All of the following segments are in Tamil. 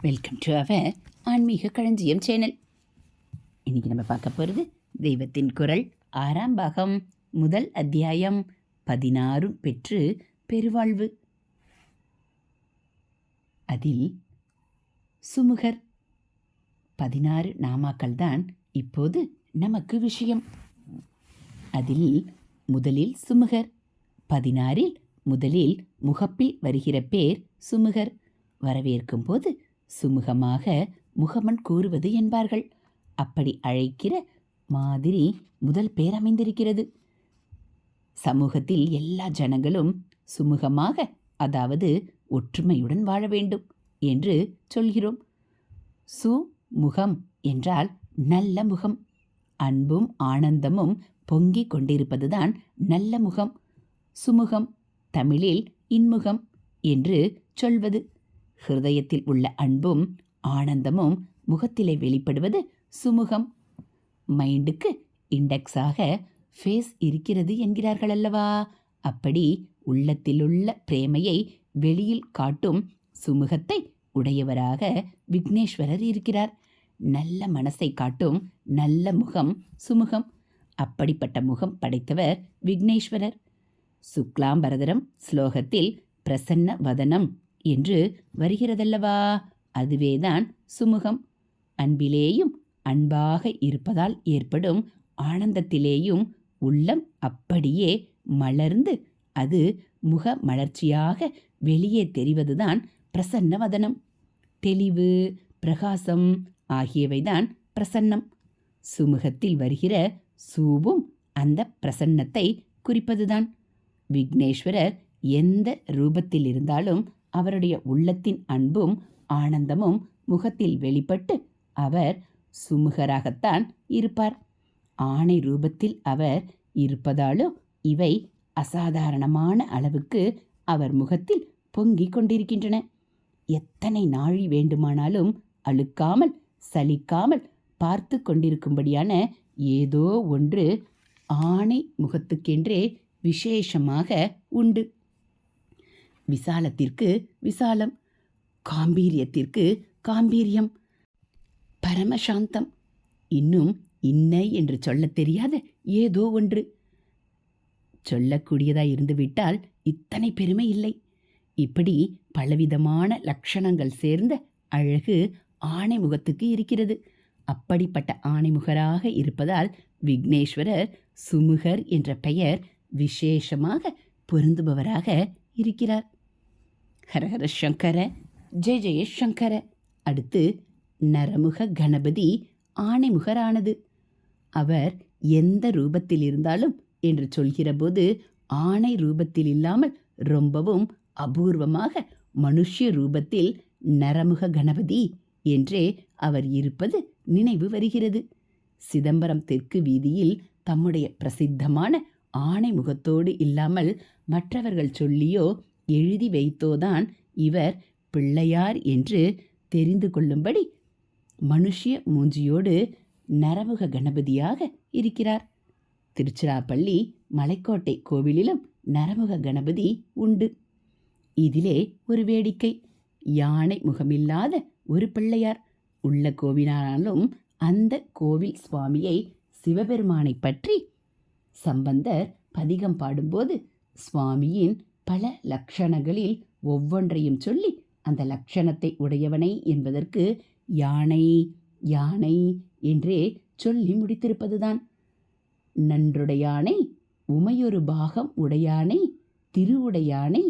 வெல்கம் டு அவர் ஆன்மீக களஞ்சியம் சேனல். இன்னைக்கு நம்ம பார்க்க போகிறது தெய்வத்தின் குரல். ஆறாம் பாகம் முதல் அத்தியாயம் பதினாறும் பெற்று பெருவாழ்வு. அதில் சுமுகர் பதினாறு நாமாக்கள் தான் இப்போது நமக்கு விஷயம். அதில் முதலில் சுமுகர் பதினாறில் முதலில் முகப்பில் வருகிற பேர் சுமுகர். வரவேற்கும் போது சுமுகமாக முகமன் கூறுவது என்பார்கள். அப்படி அழைக்கிற மாதிரி முதல் பேர் அமைந்திருக்கிறது. சமூகத்தில் எல்லா ஜனங்களும் சுமூகமாக அதாவது ஒற்றுமையுடன் வாழ வேண்டும் என்று சொல்கிறோம். சுமுகம் என்றால் நல்ல முகம். அன்பும் ஆனந்தமும் பொங்கிக் கொண்டிருப்பதுதான் நல்ல முகம். சுமுகம் தமிழில் இன்முகம் என்று சொல்வது. ஹிருதயத்தில் உள்ள அன்பும் ஆனந்தமும் முகத்திலே வெளிப்படுவது சுமுகம். மைண்டுக்கு இண்டெக்ஸாக ஃபேஸ் இருக்கிறது என்கிறார்கள் அல்லவா அப்படி உள்ளத்திலுள்ள பிரேமையை வெளியில் காட்டும் சுமுகத்தை உடையவராக விக்னேஸ்வரர் இருக்கிறார். நல்ல மனசை காட்டும் நல்ல முகம் சுமுகம். அப்படிப்பட்ட முகம் படைத்தவர் விக்னேஸ்வரர். சுக்லாம்பரதரம் ஸ்லோகத்தில் பிரசன்ன வதனம் என்று வருகிறதல்லவா? அதுவேதான் சுமுகம். அன்பிலேயும் அன்பாக இருப்பதால் ஏற்படும் ஆனந்தத்திலேயும் உள்ளம் அப்படியே மலர்ந்து அது முக மலர்ச்சியாக வெளியே தெரிவதுதான் பிரசன்ன வதனம் தெளிவு பிரகாசம் ஆகியவைதான் பிரசன்னம். சுமுகத்தில் வருகிற சூவும் அந்த பிரசன்னத்தை குறிப்பதுதான். விக்னேஸ்வரர் எந்த ரூபத்தில் இருந்தாலும் அவருடைய உள்ளத்தின் அன்பும் ஆனந்தமும் முகத்தில் வெளிப்பட்டு அவர் சுமுகராகத்தான் இருப்பார். ஆணை ரூபத்தில் அவர் இருப்பதாலோ இவை அசாதாரணமான அளவுக்கு அவர் முகத்தில் பொங்கிக் கொண்டிருக்கின்றன. எத்தனை நாழி வேண்டுமானாலும் அழுக்காமல் சலிக்காமல் பார்த்து கொண்டிருக்கும்படியான ஏதோ ஒன்று ஆணை முகத்துக்கென்றே விசேஷமாக உண்டு. விசாலத்திற்கு விசாலம் காம்பீரியத்திற்கு காம்பீரியம் பரமசாந்தம். இன்னும் இன்னை என்று சொல்லத் தெரியாத ஏதோ ஒன்று. சொல்லக்கூடியதாய் இருந்துவிட்டால் இத்தனை பெருமை இல்லை. இப்படி பலவிதமான லட்சணங்கள் சேர்ந்த அழகு ஆணைமுகத்துக்கு இருக்கிறது. அப்படிப்பட்ட ஆணைமுகராக இருப்பதால் விக்னேஸ்வரர் சுமுகர் என்ற பெயர் விசேஷமாக பொருந்துபவராக இருக்கிறார். ஹரஹர சங்கர ஜெய ஜெய சங்கர. அடுத்து நரமுக கணபதி ஆணைமுகரானது. அவர் எந்த ரூபத்தில் இருந்தாலும் என்று சொல்கிறபோது ஆணை ரூபத்தில் இல்லாமல் ரொம்பவும் அபூர்வமாக மனுஷ்ய ரூபத்தில் நரமுக கணபதி என்றே அவர் இருப்பது நினைவு வருகிறது. சிதம்பரம் தெற்கு வீதியில் தம்முடைய பிரசித்தமான ஆணை முகத்தோடு இல்லாமல் மற்றவர்கள் சொல்லியோ எழுதி வைத்தோதான் இவர் பிள்ளையார் என்று தெரிந்து கொள்ளும்படி மனுஷிய மூஞ்சியோடு நரமுக கணபதியாக இருக்கிறார். திருச்சிராப்பள்ளி மலைக்கோட்டை கோவிலிலும் நரமுக கணபதி உண்டு. இதிலே ஒரு வேடிக்கை. யானை முகமில்லாத ஒரு பிள்ளையார். உள்ள கோவிலானாலும் அந்த கோவில் சுவாமியை சிவபெருமானை பற்றி சம்பந்தர் பதிகம் பாடும்போது சுவாமியின் பல லக்ஷணங்களில் ஒவ்வொன்றையும் சொல்லி அந்த லக்ஷணத்தை உடையவனை என்பதற்கு யானை யானை என்றே சொல்லி முடித்திருப்பதுதான். நன்றுடையானை உமையொரு பாகம் உடையானை திருவுடையானை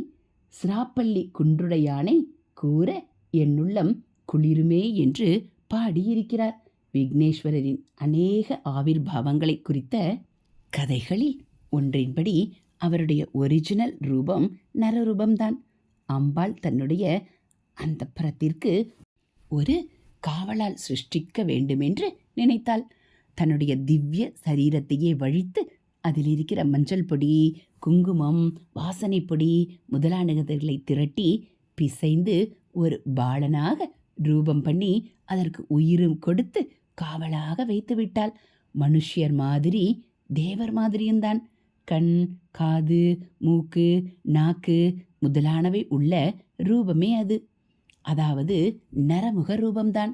சிராப்பள்ளி குன்றுடையானை கூற என்னுள்ளம் குளிருமே என்று பாடியிருக்கிறார். விக்னேஸ்வரரின் அநேக ஆவிர்பாவங்களை குறித்த கதைகளில் ஒன்றின்படி அவருடைய ஒரிஜினல் ரூபம் நரரூபம்தான். அம்பாள் தன்னுடைய அந்த புறத்திற்கு ஒரு காவலால் சிருஷ்டிக்க வேண்டுமென்று நினைத்தாள். தன்னுடைய திவ்ய சரீரத்தையே வழித்து அதில் இருக்கிற மஞ்சள் பொடி குங்குமம் வாசனை பொடி முதலானகளை திரட்டி பிசைந்து ஒரு பாலனாக ரூபம் பண்ணி அதற்கு உயிரும் கொடுத்து காவலாக வைத்து விட்டாள் மனுஷியர் மாதிரி தேவர் மாதிரியும்தான். கண் காது மூக்கு நாக்கு முதலானவை உள்ள ரூபமே அது. அதாவது நரமுக ரூபம்தான்.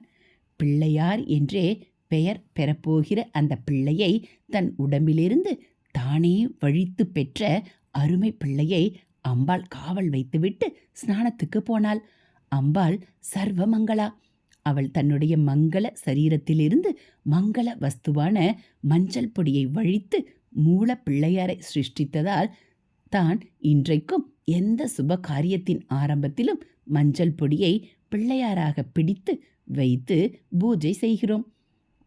பிள்ளையார் என்றே பெயர் பெறப்போகிற அந்த பிள்ளையை தன் உடம்பிலிருந்து தானே வழித்து பெற்ற அருமை பிள்ளையை அம்பாள் காவல் வைத்துவிட்டு ஸ்நானத்துக்கு போனாள். அம்பாள் சர்வமங்களா. அவள் தன்னுடைய மங்கள சரீரத்திலிருந்து மங்கள வஸ்துவான மஞ்சள் பொடியை வழித்து மூல பிள்ளையாரை சிருஷ்டித்ததால் தான் இன்றைக்கும் எந்த சுப காரியத்தின் ஆரம்பத்திலும் மஞ்சள் பொடியை பிள்ளையாராக பிடித்து வைத்து பூஜை செய்கிறோம்.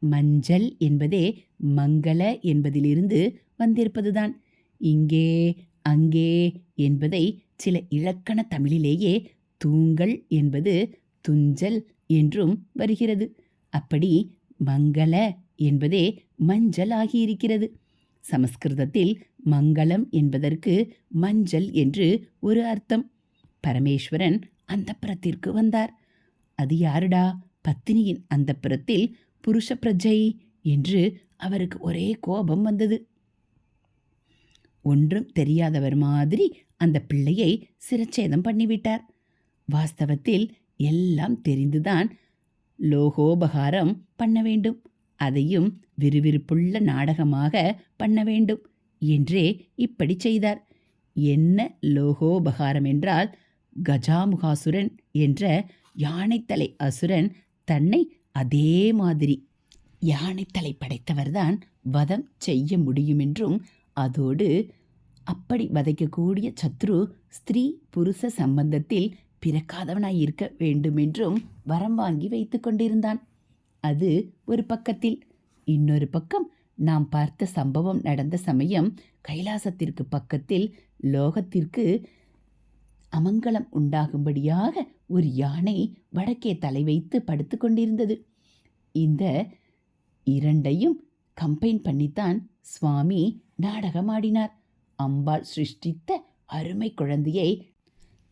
மஞ்சள் என்பதே மங்கள என்பதிலிருந்து வந்திருப்பதுதான். இங்கே அங்கே என்பதை சில இலக்கண தமிழிலேயே தூங்கல் என்பது துஞ்சல் என்றும் வருகிறது. அப்படி மங்கள என்பதே மஞ்சள் ஆகியிருக்கிறது சமஸ்கிருதத்தில் மங்களம் என்பதற்கு மஞ்சள் என்று ஒரு அர்த்தம். பரமேஸ்வரன் அந்தப்புறத்திற்கு வந்தார். அது யாருடா? பத்தினியின் அந்தப்புறத்தில் புருஷ பிரஜை என்று அவருக்கு ஒரே கோபம் வந்தது. ஒன்றும் தெரியாதவர் மாதிரி அந்த பிள்ளையை சிரச்சேதம் பண்ணிவிட்டார். வாஸ்தவத்தில் எல்லாம் தெரிந்துதான் லோகோபகாரம் பண்ண வேண்டும். அதையும் விறுவிறுப்புள்ள நாடகமாக பண்ண வேண்டும் என்றே இப்படி செய்தார். என்ன லோகோபகாரம் என்றால் கஜாமுகாசுரன் என்ற யானைத்தலை அசுரன் தன்னை அதே மாதிரி யானைத்தலை படைத்தவர்தான் வதம் செய்ய முடியுமென்றும் அதோடு அப்படி வதைக்கக்கூடிய சத்ரு ஸ்திரீ புருஷ சம்பந்தத்தில் பிறக்காதவனாயிருக்க வேண்டுமென்றும் வரம் வாங்கி வைத்து கொண்டிருந்தான். அது ஒரு பக்கத்தில். இன்னொரு பக்கம் நாம் பார்த்த சம்பவம் நடந்த சமயம் கைலாசத்திற்கு பக்கத்தில் லோகத்திற்கு அமங்கலம் உண்டாகும்படியாக ஒரு யானை வடக்கே தலை வைத்து படுத்து கொண்டிருந்தது. இந்த இரண்டையும் கம்பைன் பண்ணித்தான் சுவாமி நாடகமாடினார். அம்பாள் சிருஷ்டித்த அருமை குழந்தையை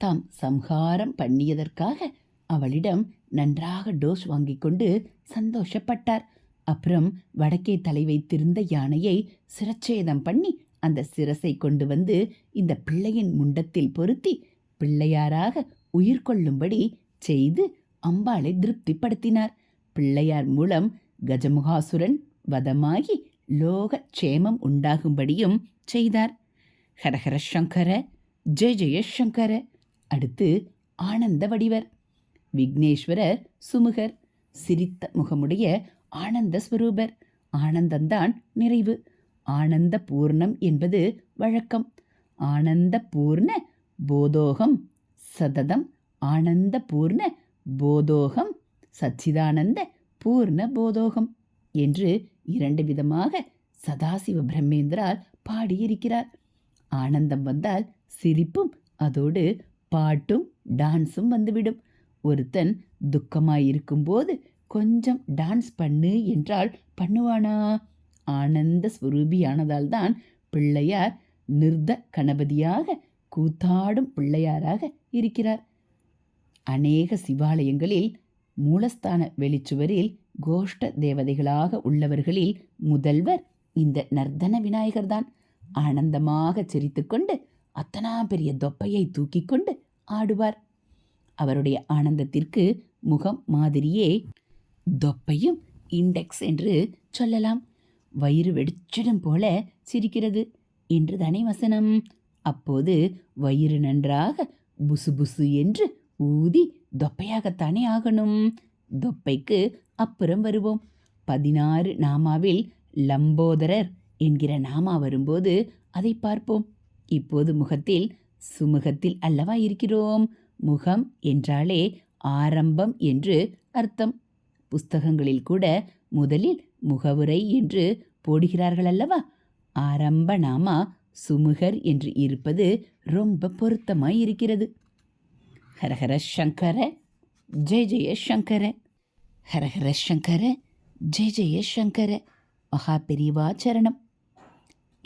தாம் சம்ஹாரம் பண்ணியதற்காக அவளிடம் நன்றாக டோஸ் வாங்கிக் கொண்டு சந்தோஷப்பட்டார். அப்புறம் வடக்கே தலை வைத்திருந்த யானையை சிரச்சேதம் பண்ணி அந்த சிரசை கொண்டு வந்து இந்த பிள்ளையின் முண்டத்தில் பொருத்தி பிள்ளையாராக உயிர் கொள்ளும்படி செய்து அம்பாளை திருப்திப்படுத்தினார். பிள்ளையார் மூலம் கஜமுகாசுரன் வதமாகி லோக க்ஷேமம் உண்டாகும்படியும் செய்தார். ஹரஹர சங்கர ஜெய ஜெய சங்கர. அடுத்து ஆனந்த வடிவர். விக்னேஸ்வரர் சுமுகர். சிரித்த முகமுடைய ஆனந்த ஸ்வரூபர். ஆனந்தந்தான் நிறைவு. ஆனந்த பூர்ணம் என்பது வழக்கம். ஆனந்த பூர்ண போதோகம் சததம். ஆனந்த பூர்ண போதோகம் சச்சிதானந்த பூர்ண போதோகம் என்று இரண்டு விதமாக சதாசிவ பிரம்மேந்திரால் பாடியிருக்கிறார். ஆனந்தம் வந்தால் சிரிப்பும் அதோடு பாட்டும் டான்ஸும் வந்துவிடும். ஒருத்தன் துக்கமாயிருக்கும்போது கொஞ்சம் டான்ஸ் பண்ணு என்றால் பண்ணுவானா? ஆனந்த ஸ்வரூபியானதால் தான் பிள்ளையார் நிர்த கணபதியாக கூத்தாடும் பிள்ளையாராக இருக்கிறார். அநேக சிவாலயங்களில் மூலஸ்தான வெளிச்சுவரில் கோஷ்ட தேவதைகளாக உள்ளவர்களில் முதல்வர் இந்த நர்தன விநாயகர்தான். ஆனந்தமாக சிரித்துக்கொண்டு அத்தனா பெரிய தொப்பையை தூக்கி கொண்டு ஆடுவார். அவருடைய ஆனந்தத்திற்கு முகம் மாதிரியே தொப்பையும் இண்டெக்ஸ் என்று சொல்லலாம். வயிறு வெடிச்சிடும் போல சிரிக்கிறது என்று தானே வசனம். அப்போது வயிறு நன்றாக புசு புசு என்று ஊதி தொப்பையாகத்தானே ஆகணும். தொப்பைக்கு அப்புறம் வருவோம். பதினாறு நாமாவில் லம்போதரர் என்கிற நாமா வரும்போது அதை பார்ப்போம். இப்போது முகத்தில் சுமுகத்தில் அல்லவா இருக்கிறோம். முகம் என்றாலே ஆரம்பம் என்று அர்த்தம். புஸ்தகங்களில் கூட முதலில் முகவுரை என்று போடுகிறார்கள் அல்லவா ஆரம்ப நாமா சுமுகர் என்று இருப்பது ரொம்ப பொருத்தமாய் இருக்கிறது ஹரஹர சங்கர ஜெய ஜெய சங்கர. ஹரஹர சங்கர ஜெய ஜெய சங்கர. மகா பெரிவா சரணம்.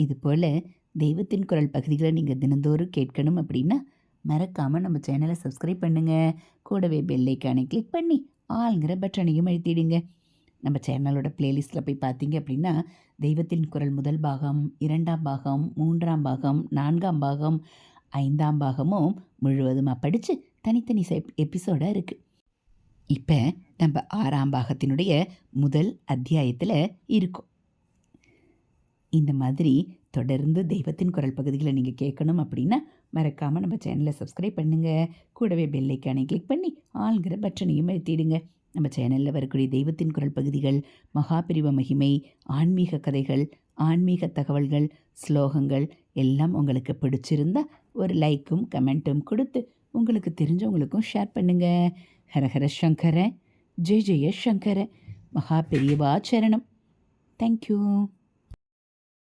இதுபோல் தெய்வத்தின் குரல் பகுதிகளை நீங்கள் தினந்தோறும் கேட்கணும் அப்படின்னா மறக்காமல் நம்ம சேனலை சப்ஸ்கிரைப் பண்ணுங்கள் கூடவே பெல்லைக்கானை கிளிக் பண்ணி ஆளுங்கிற பட்டனையும் அழுத்திடுங்க. நம்ம சேனலோட பிளேலிஸ்ட்டில் போய் பார்த்தீங்க அப்படின்னா தெய்வத்தின் குரல் முதல் பாகம் இரண்டாம் பாகம் மூன்றாம் பாகம் நான்காம் பாகம் ஐந்தாம் பாகமும் முழுவதுமாக படித்து தனித்தனி எபிசோடாக இருக்குது இப்போ நம்ம ஆறாம் பாகத்தினுடைய முதல் அத்தியாயத்தில் இருக்கும். இந்த மாதிரி தொடர்ந்து தெய்வத்தின் குரல் பகுதிகளை நீங்கள் கேட்கணும் அப்படின்னா மறக்காமல் நம்ம சேனலை சப்ஸ்கிரைப் பண்ணுங்கள் கூடவே பெல்லைக்கானை கிளிக் பண்ணி ஆள்கிற பட்டனையும் எழுத்திடுங்க நம்ம சேனலில் வரக்கூடிய தெய்வத்தின் குரல் பகுதிகள் மகாபிரிவ மகிமை ஆன்மீக கதைகள் ஆன்மீக தகவல்கள் ஸ்லோகங்கள் எல்லாம் உங்களுக்கு பிடிச்சிருந்தா ஒரு லைக்கும் கமெண்ட்டும் கொடுத்து உங்களுக்கு தெரிஞ்சவங்களுக்கும் ஷேர் பண்ணுங்கள் ஹரஹர சங்கர ஜெய ஜெய சங்கர மகா பெரியவா சரணம் தேங்க்யூ